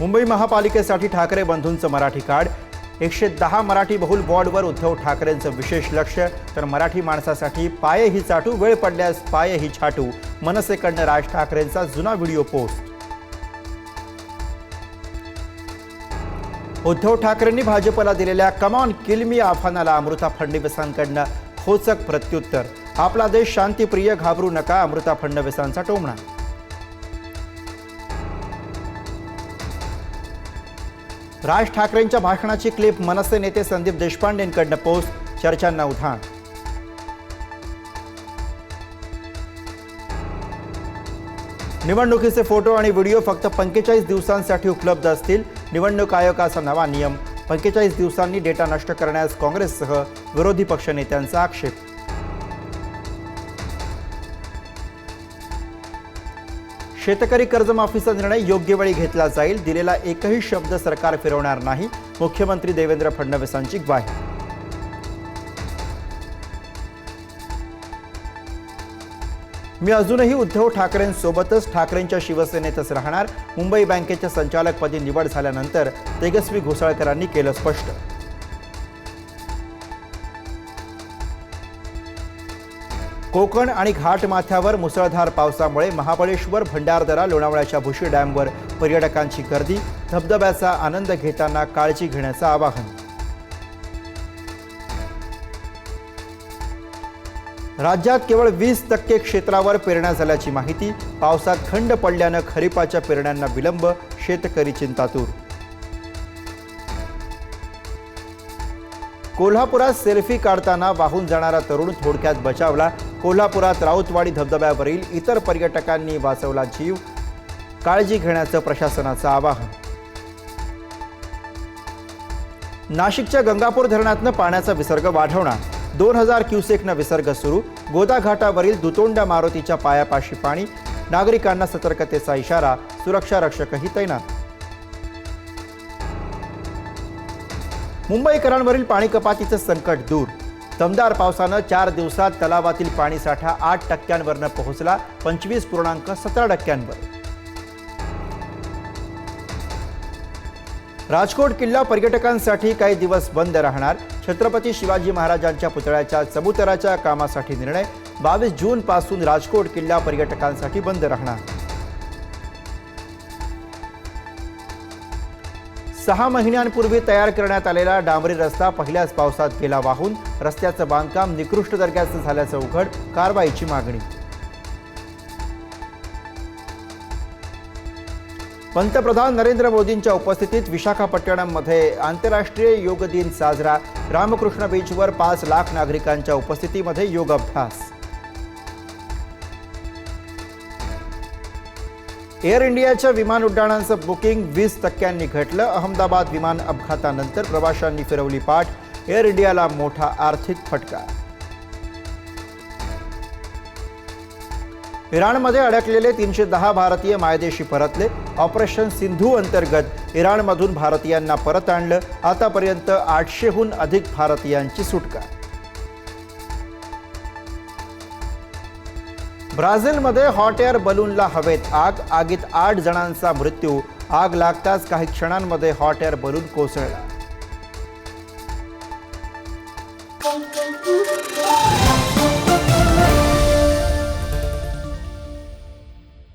मुंबई महापालिकेसाठी ठाकरे बंधूंचं मराठी कार्ड. एकशे दहा मराठी बहुल वॉर्डवर उद्धव ठाकरेंचं विशेष लक्ष. तर मराठी माणसासाठी पाय ही चाटू वेळ पडल्यास पाय ही छाटू. मनसेकडनं राज ठाकरेंचा जुना व्हिडिओ पोस्ट. उद्धव ठाकरेंनी भाजपला दिलेल्या कमॉन किलमी आव्हानाला अमृता फडणवीसांकडनं खोचक प्रत्युत्तर. आपला देश शांतीप्रिय घाबरू नका अमृता फडणवीसांचा टोमणा. राज ठाकरेंच्या भाषणाची क्लिप मनसे नेते संदीप देशपांडेंकडनं पोस्ट चर्चांना उधाण. निवडणुकीचे फोटो आणि व्हिडिओ फक्त पंचेचाळीस दिवसांसाठी उपलब्ध असतील. निवडणूक आयोगाचा नवा नियम पंचेचाळीस दिवसांनी डेटा नष्ट करण्यास काँग्रेससह विरोधी पक्षनेत्यांचा आक्षेप. शेतकरी कर्जमाफीचा निर्णय योग्य वेळी घेतला जाईल. दिलेला एकही शब्द सरकार फिरवणार नाही. मुख्यमंत्री देवेंद्र फडणवीसांची ग्वाही. मी अजूनही उद्धव ठाकरेंसोबतच ठाकरेंच्या शिवसेनेतच राहणार. मुंबई बँकेच्या संचालकपदी निवड झाल्यानंतर तेजस्वी घोसाळकरांनी केलं स्पष्ट. कोकण आणि घाटमाथ्यावर मुसळधार पावसामुळे महाबळेश्वर भंडारदरा लोणावळ्याच्या भुशी डॅमवर पर्यटकांची गर्दी धबधब्याचा आनंद घेताना काळजी घेण्याचं आवाहन. राज्यात केवळ वीस टक्के क्षेत्रावर पेरण्या झाल्याची माहिती पावसात थंड पडल्यानं खरीपाच्या पेरण्यांना विलंब शेतकरी चिंतातूर. कोल्हापुरात सेल्फी काढताना वाहून जाणारा तरुण थोडक्यात बचावला कोल्हापुरात राऊतवाडी धबधब्यावरील इतर पर्यटकांनी वाचवला जीव. काळजी घेण्याचं प्रशासनाचं आवाहन. नाशिकच्या गंगापूर धरणातनं पाण्याचा विसर्ग वाढवणार. दोन हजार क्युसेकनं विसर्ग सुरू. गोदाघाटावरील दुतोंड्या दुतोंडा मारुतीच्या पायापाशी पाणी. नागरिकांना सतर्कतेचा इशारा सुरक्षा रक्षकही तैनात. मुंबईकरांवरील पाणी कपातीचं संकट दूर. दमदार पावसानं चार दिवसात तलावातील पाणीसाठा आठ टक्क्यांवरनं पोहोचला. पंचवीस पूर्णांक सतरा टक्क्यांवर. राजकोट किल्ला पर्यटकांसाठी काही दिवस बंद राहणार. छत्रपती शिवाजी महाराजांच्या पुतळ्याच्या चबुतराच्या कामासाठी निर्णय. बावीस जून पासून राजकोट किल्ला पर्यटकांसाठी बंद राहणार. सहा महिन्यांपूर्वी तयार करण्यात आलेला डांबरी रस्ता पहिल्याच पावसात गेला वाहून रस्त्याचं बांधकाम निकृष्ट दर्जाचं झाल्याचं उघड कारवाईची मागणी. पंतप्रधान नरेंद्र मोदींच्या उपस्थितीत विशाखापट्टणममध्ये आंतरराष्ट्रीय योग दिन साजरा. रामकृष्ण बीचवर पाच लाख नागरिकांच्या उपस्थितीमध्ये योग अभ्यास. एअर इंडियाच्या विमान उड्डाणांचं बुकिंग वीस टक्क्यांनी घटलं. अहमदाबाद विमान अपघातानंतर प्रवाशांनी फिरवली पाठ. एअर इंडियाला मोठा आर्थिक फटका. इराणमध्ये अडकलेले तीनशे दहा भारतीय मायदेशी परतले. ऑपरेशन सिंधू अंतर्गत इराणमधून भारतीयांना परत आणलं. आतापर्यंत आठशेहून अधिक भारतीयांची सुटका. ब्राझीलमध्ये हॉट एअर बलूनला हवेत आग. आगीत आठ जणांचा मृत्यू. आग लागताच काही क्षणांमध्ये हॉट एअर बलून कोसळला.